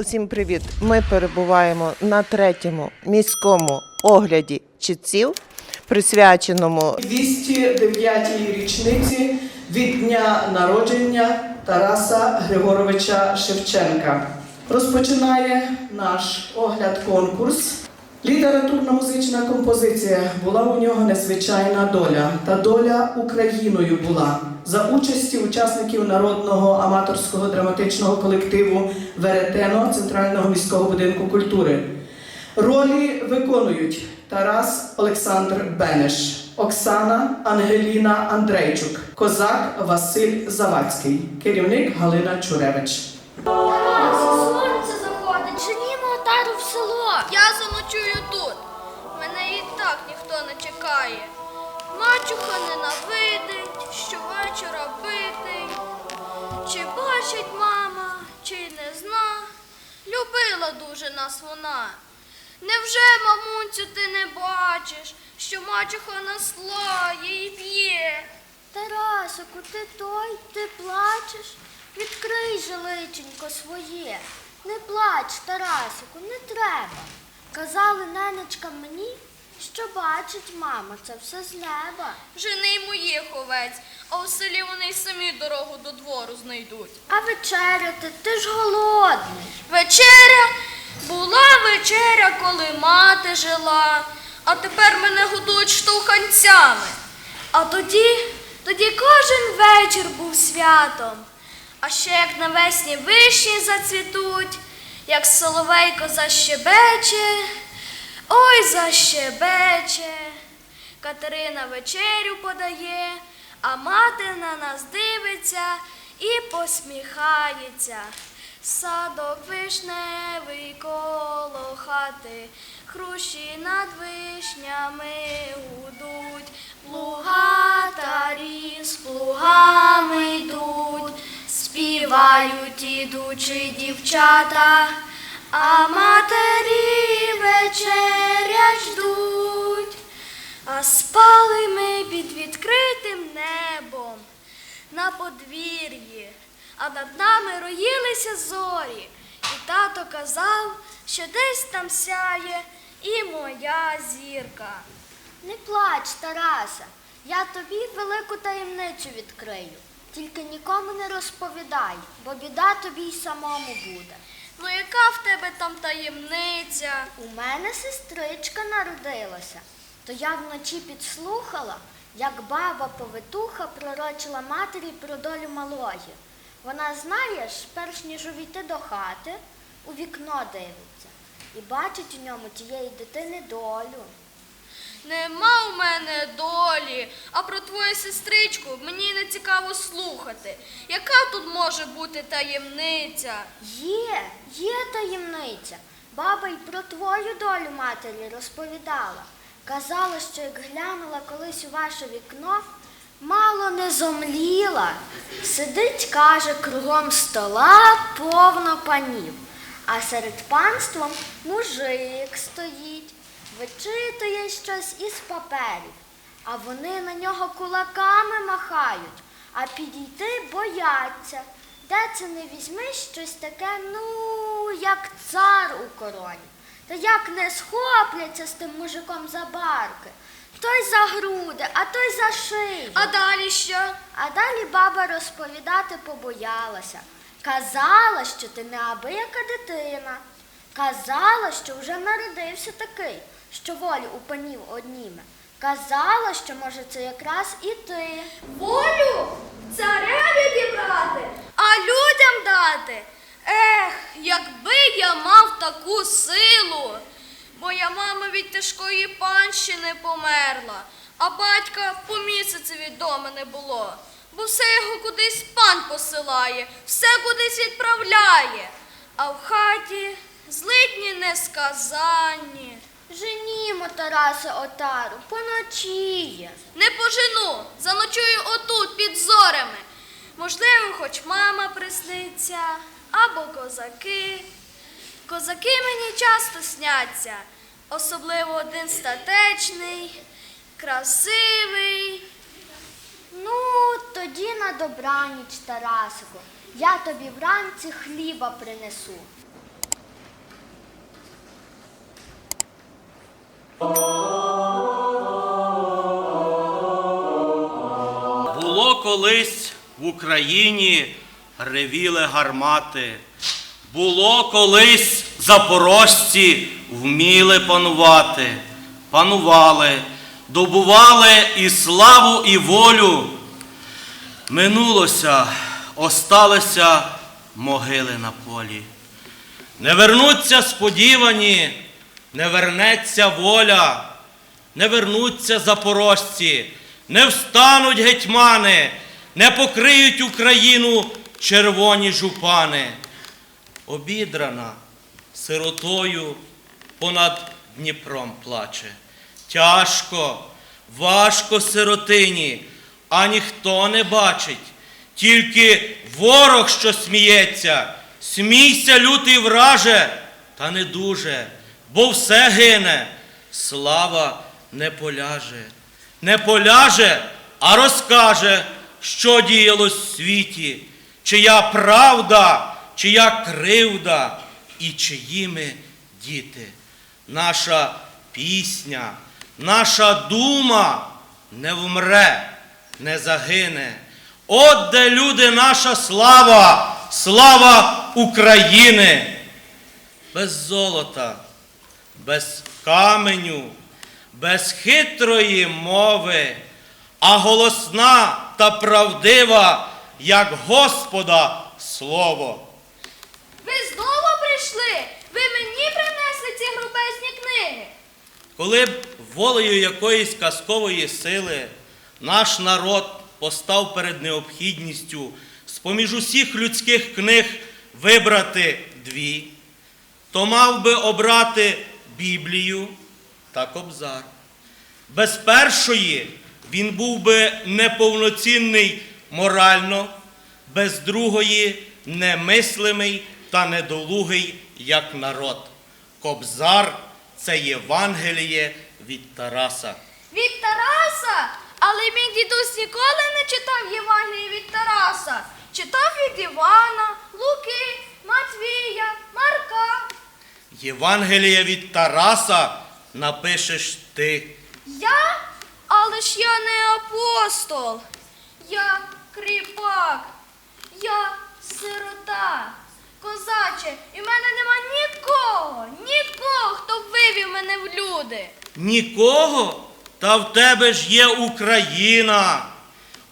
Усім привіт! Ми перебуваємо на третьому міському огляді чітців, присвяченому 209-й річниці від дня народження Тараса Григоровича Шевченка. Розпочинає наш огляд конкурс. Літературно-музична композиція була у нього незвичайна доля, та доля Україною була за участі учасників народного аматорського драматичного колективу Веретено Центрального міського будинку культури. Ролі виконують Тарас Олександр Бенеш, Оксана Ангеліна Андрейчук, Козак Василь Завадський, керівник Галина Чуревич. Сонце заходить, в село. Я заночую тут. Мене і так ніхто не чекає. Мачуха ненавидить, щовечора битий. Чи бачить мама, чи не зна. Любила дуже нас вона. Невже, мамунцю, ти не бачиш, що мачуха нас лає і б'є? Тарасику, ти той, ти плачеш? Відкрий же личенько своє. Не плач, Тарасику, не треба. Казали ненечка мені, що бачить мама, це все з неба. Жени й моє ховець, а у селі вони й самі дорогу до двору знайдуть. А вечеряти, ти ж голодний. Вечеря була вечеря, коли мати жила, а тепер мене годують штовханцями. А тоді, тоді кожен вечір був святом. А ще як навесні вишні зацвітуть, як соловейко защебече, ой защебече. Катерина вечерю подає, а мати на нас дивиться і посміхається. Садок вишневий коло хати, хрущі над вишнями гудуть, плугатарі з плугами йдуть, співають ідучі дівчата, а матері вечерять ждуть. А спали ми під відкритим небом на подвір'ї, а над нами роїлися зорі. І тато казав, що десь там сяє і моя зірка. Не плач, Тараса, я тобі велику таємницю відкрию. Тільки нікому не розповідай, бо біда тобі й самому буде. Ну яка в тебе там таємниця? У мене сестричка народилася, то я вночі підслухала, як баба повитуха пророчила матері про долю малої. Вона, знаєш, перш ніж увійти до хати, у вікно дивиться і бачить у ньому тієї дитини долю. Нема у мене долі, а про твою сестричку мені не цікаво слухати. Яка тут може бути таємниця? Є, є таємниця. Баба й про твою долю матері розповідала. Казала, що як глянула колись у ваше вікно, мало не зомліла. Сидить, каже, кругом стола повно панів, а серед панством мужик стоїть, вичитує щось із паперів, а вони на нього кулаками махають, а підійти бояться. Де це не візьми щось таке, ну, як цар у короні. Та як не схопляться з тим мужиком за барки. Той за груди, а той за шию. А далі що? А далі баба розповідати побоялася. Казала, що ти неабияка дитина. Казала, що вже народився такий, що волю у панів одніме. Казала, що може це якраз і ти. Волю царя відібрати, а людям дати. Ех, якби я мав таку силу. Моя мама від тяжкої панщини померла, а батька по місяцеві дома не було. Бо все його кудись пан посилає, все кудись відправляє. А в хаті злидні несказанні. Женімо, Тарасе Отару, поночіє. Не пожену, заночую отут під зорями. Можливо, хоч мама присниться, або козаки. Козаки мені часто сняться, особливо один статечний, красивий. Ну, тоді на добраніч, Тарасику. Я тобі вранці хліба принесу. Було колись в Україні ревіли гармати. Було колись запорожці вміли панувати, панували, добували і славу, і волю. Минулося, осталися могили на полі. Не вернуться сподівані, не вернеться воля, не вернуться запорожці, не встануть гетьмани, не покриють Україну червоні жупани. Обідрана сиротою понад Дніпром плаче. Тяжко, важко сиротині, а ніхто не бачить. Тільки ворог, що сміється, смійся, лютий враже, та не дуже, бо все гине, слава не поляже, не поляже, а розкаже, що діялось в світі, чия правда, чия кривда і чиї ми діти. Наша пісня, наша дума не вмре, не загине. От де люди наша слава, слава України. Без золота, без каменю, без хитрої мови, а голосна та правдива, як Господа слово. Ви знову прийшли? Ви мені принесли ці грубезні книги. Коли б волею якоїсь казкової сили наш народ постав перед необхідністю з-поміж усіх людських книг вибрати дві, то мав би обрати Біблію та Кобзар. Без першої він був би неповноцінний морально, без другої немислимий та недолугий як народ. Кобзар це Євангеліє від Тараса. Від Тараса? Але мій дідусь ніколи не читав Євангелії від Тараса. Читав від Івана, Луки, Матвія, Марка. Євангеліє від Тараса напишеш ти. Я? Але ж я не апостол. Я кріпак. Я сирота. Козаче, і в мене нема нікого, нікого, хто б вивів мене в люди. Нікого? Та в тебе ж є Україна.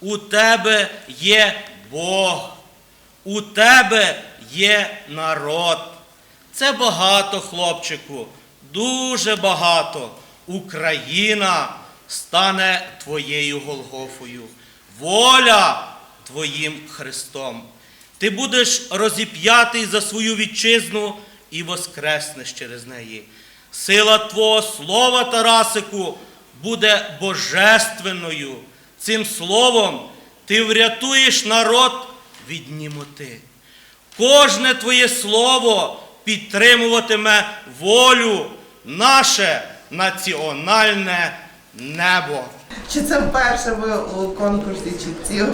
У тебе є Бог. У тебе є народ. Це багато, хлопчику, дуже багато. Україна стане твоєю Голгофою. Воля твоїм Христом. Ти будеш розіп'ятий за свою вітчизну і воскреснеш через неї. Сила Твого слова, Тарасику, буде божественною. Цим словом ти врятуєш народ від німоти. Кожне твоє слово підтримуватиме волю, наше національне небо. Чи це вперше ви у конкурсі чітців?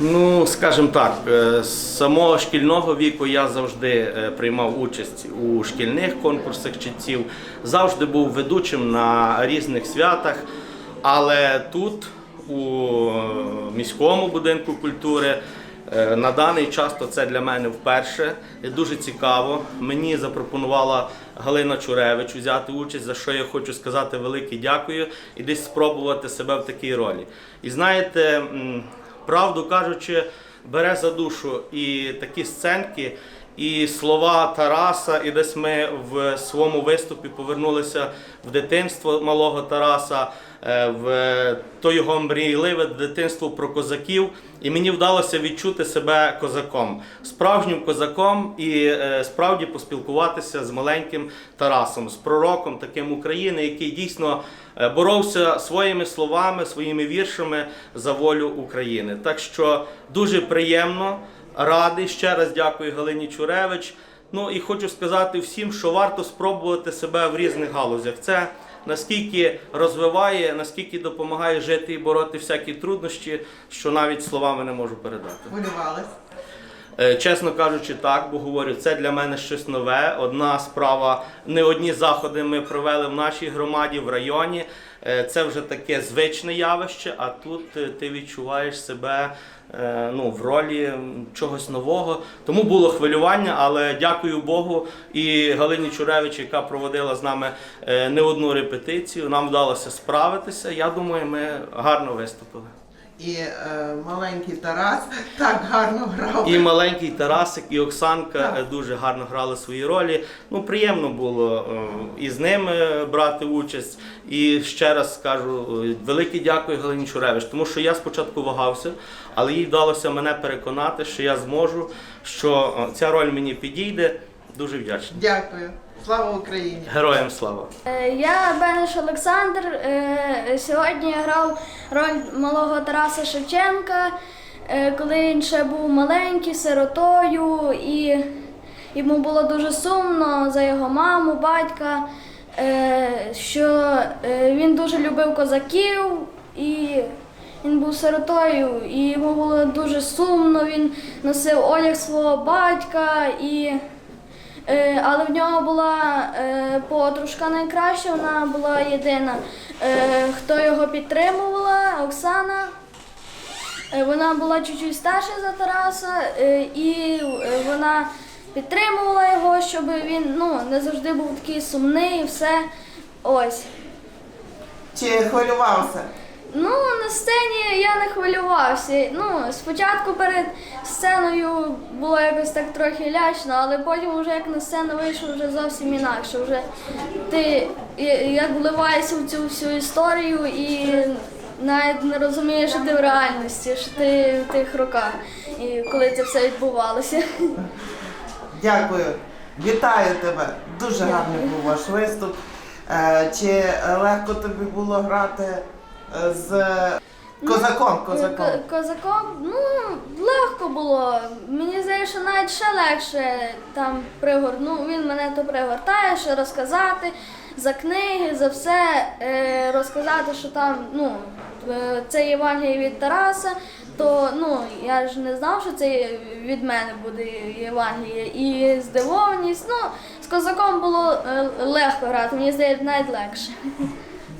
Ну, скажімо так, е, з самого шкільного віку я завжди е, приймав участь у шкільних конкурсах читців, завжди був ведучим на різних святах. Але тут, у міському будинку культури, на даний час то це для мене вперше. Дуже цікаво. Мені запропонувала Галина Чуревич взяти участь, за що я хочу сказати велике дякую і десь спробувати себе в такій ролі. І знаєте, правду кажучи, бере за душу і такі сценки, і слова Тараса, і десь ми в своєму виступі повернулися в дитинство малого Тараса, е, в то його мрійливе дитинство про козаків. І мені вдалося відчути себе козаком, справжнім козаком, і е, справді поспілкуватися з маленьким Тарасом, з пророком таким України, який дійсно е, боровся своїми словами, своїми віршами за волю України. Так що дуже приємно, радий. Ще раз дякую Галині Чуревич. Ну і хочу сказати всім, що варто спробувати себе в різних галузях. Це наскільки розвиває, наскільки допомагає жити і бороти всякі труднощі, що навіть словами не можу передати. Хвилювались? Е, Чесно кажучи, так, бо говорю, це для мене щось нове. Одна справа, не одні заходи ми провели в нашій громаді, в районі. Е, Це вже таке звичне явище, а тут е, ти відчуваєш себе ну, в ролі чогось нового. Тому було хвилювання, але дякую Богу і Галині Чуревич, яка проводила з нами е, не одну репетицію. Нам вдалося справитися. Я думаю, ми гарно виступили. І е, маленький Тарас так гарно грав. І маленький Тарасик, і Оксанка Так. е, дуже гарно грали свої ролі. Ну, приємно було е, і з ними брати участь. І ще раз скажу е, велике дякую Галині Чуревич, тому що я спочатку вагався, але їй вдалося мене переконати, що я зможу, що е, ця роль мені підійде. Дуже вдячний. Дякую. Слава Україні! Героям слава! Е, Я Бенеш Олександр. Е, Сьогодні я грав роль малого Тараса Шевченка, е, коли він ще був маленький, сиротою, і йому було дуже сумно за його маму, батька, що він дуже любив козаків і він був сиротою, і йому було дуже сумно. Він носив одяг свого батька і. Е, але в нього була е, подружка найкраща, вона була єдина, е, хто його підтримувала, Оксана. Вона була чуть-чуть старша за Тараса, і вона підтримувала його, щоб він ну, не завжди був такий сумний і все. Ось. Чи хвилювався? Ну, на сцені я не хвилювався. Ну, спочатку перед сценою було якось так трохи лячно, але потім, вже як на сцену вийшов, вже зовсім інакше. Вже ти як вливаєшся в цю всю історію і навіть не розумієш, що ти в реальності, що ти в тих роках, і коли це все відбувалося. Дякую. Вітаю тебе. Дуже гарний був ваш виступ. Е, Чи легко тобі було грати з козаком? Козаком? Ко- Козаком, ну, легко було. Мені здається, що навіть ще легше там пригор. Ну, він мене то пригортає, що розказати за книги, за все, е, розказати, що там, ну, е, це Євангеліє від Тараса, то ну, я ж не знав, що це від мене буде Євангеліє. І здивованість, ну, з козаком було е, легко грати, мені здається, навіть легше.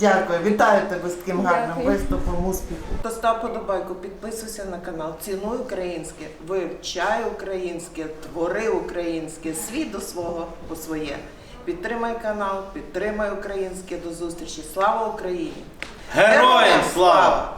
Дякую, вітаю тебе з таким гарним Дякую. виступом, успіху. То став подобайку, підписуйся на канал, цінуй українське, вивчай українське, твори українське, світ до свого по своє. Підтримай канал, підтримай українське. До зустрічі. Слава Україні! Героям слава!